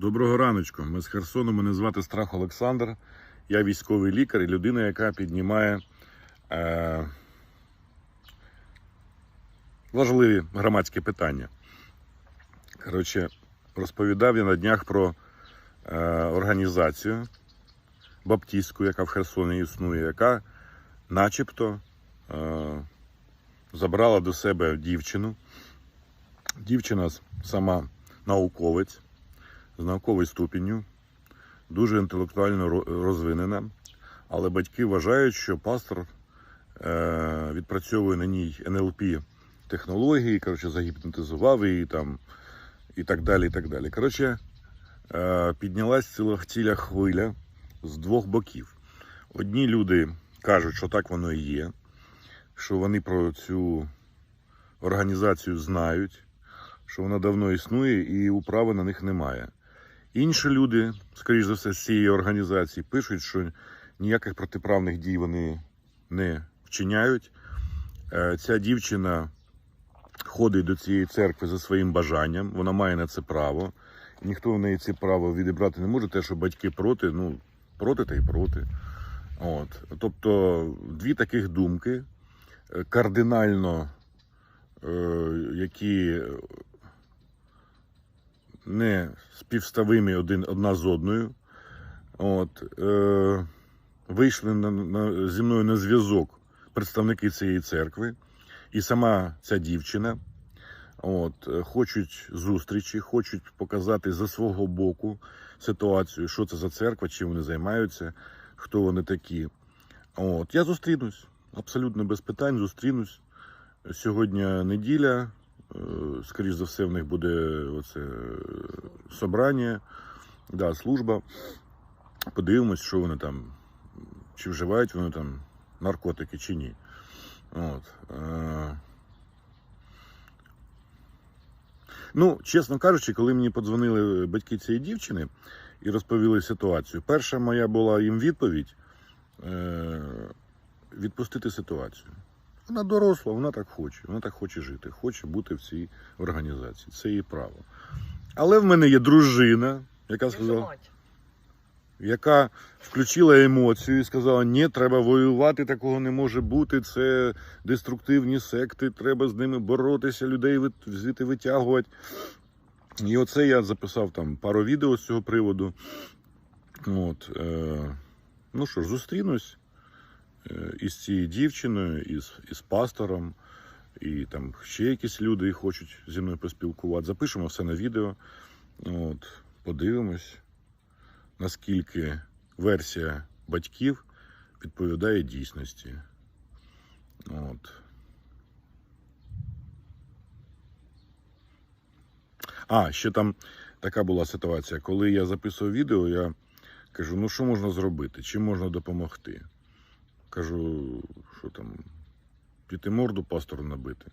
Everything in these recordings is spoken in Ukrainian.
Доброго раночку. Ми з Херсону. Мене звати Страх Олександр. Я військовий лікар і людина, яка піднімає е, важливі громадські питання. Коротше, розповідав я на днях про е, організацію баптістську, яка в Херсоні існує, яка начебто е, забрала до себе дівчину. Дівчина сама науковець з науковою ступінню, дуже інтелектуально розвинена, але батьки вважають, що пастор е, відпрацьовує на ній НЛП технології, коротше, загіпнотизував її там і так далі. і так далі. Коротше, е, піднялась ціла, ціла хвиля з двох боків. Одні люди кажуть, що так воно і є, що вони про цю організацію знають, що вона давно існує і управи на них немає. Інші люди, скоріш за все, з цієї організації пишуть, що ніяких протиправних дій вони не вчиняють. Е, Ця дівчина ходить до цієї церкви за своїм бажанням, вона має на це право. Ніхто в неї це право відібрати не може. Те, що батьки проти, ну проти та й проти. От. Тобто дві таких думки е, кардинально, е, які не співставимі один, одна з одною. От, е, вийшли на, на, зі мною на зв'язок представники цієї церкви, і сама ця дівчина. От, е, хочуть зустрічі, хочуть показати за свого боку ситуацію, що це за церква, чим вони займаються, хто вони такі. От, я зустрінусь абсолютно без питань. Зустрінусь. Сьогодні неділя. Е, Скоріш за все, в них буде оце е, собрання, да, служба. Подивимось, що вони там, чи вживають вони там наркотики чи ні. От. Е, Ну, чесно кажучи, коли мені подзвонили батьки цієї дівчини і розповіли ситуацію, перша моя була їм відповідь відпустити ситуацію. Вона доросла, вона так хоче, вона так хоче жити, хоче бути в цій організації. Це її право. Але в мене є дружина, яка сказала, яка включила емоцію і сказала: ні, треба воювати, такого не може бути. Це деструктивні секти, треба з ними боротися, людей звідти витягувати. І оце я записав там пару відео з цього приводу. От, е, ну що ж, зустрінусь із цією дівчиною, із, із пастором, і там ще якісь люди хочуть зі мною поспілкувати. Запишемо все на відео. От, подивимось, наскільки версія батьків відповідає дійсності. От. А, ще там така була ситуація. Коли я записував відео, я кажу: ну що можна зробити? Чим можна допомогти? Кажу, що там, піти морду пастору набити,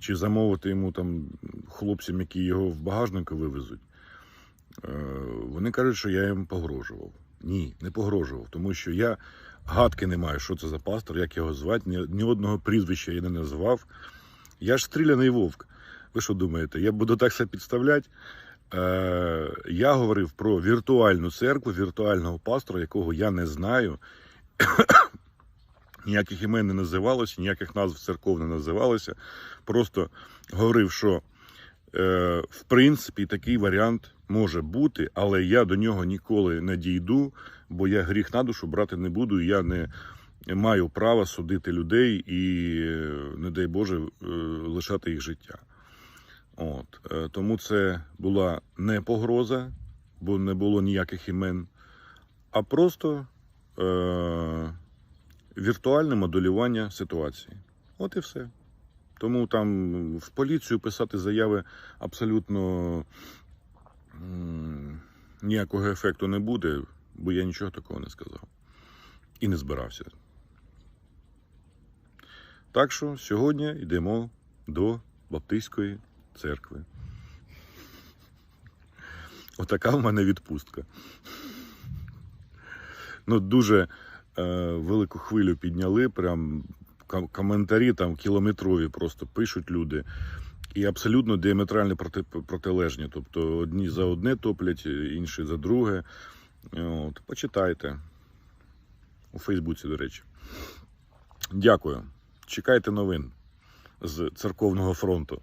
чи замовити йому там хлопцям, які його в багажнику вивезуть. Е, Вони кажуть, що я їм погрожував. Ні, не погрожував, тому що я гадки не маю, що це за пастор, як його звати, ні, ні одного прізвища я не назвав. Я ж стріляний вовк. Ви що думаєте, я буду так себе підставляти? Е, я говорив про віртуальну церкву, віртуального пастора, якого я не знаю. Ніяких імен не називалося, ніяких назв церков не називалося. Просто говорив, що е, в принципі такий варіант може бути, але я до нього ніколи не дійду, бо я гріх на душу брати не буду, я не маю права судити людей і, е, не дай Боже, е, лишати їх життя. От. е, Тому це була не погроза, бо не було ніяких імен, а просто е- віртуальне моделювання ситуації. От і все. Тому там в поліцію писати заяви абсолютно ніякого ефекту не буде, бо я нічого такого не сказав. І не збирався. Так що сьогодні йдемо до Баптистської церкви. Отака в мене відпустка. Ну, дуже велику хвилю підняли, прям коментарі там кілометрові просто пишуть люди. і абсолютно діаметрально проти, протилежні. Тобто одні за одне топлять, інші за друге. От, почитайте. У Фейсбуці, до речі. Дякую. Чекайте новин з церковного фронту.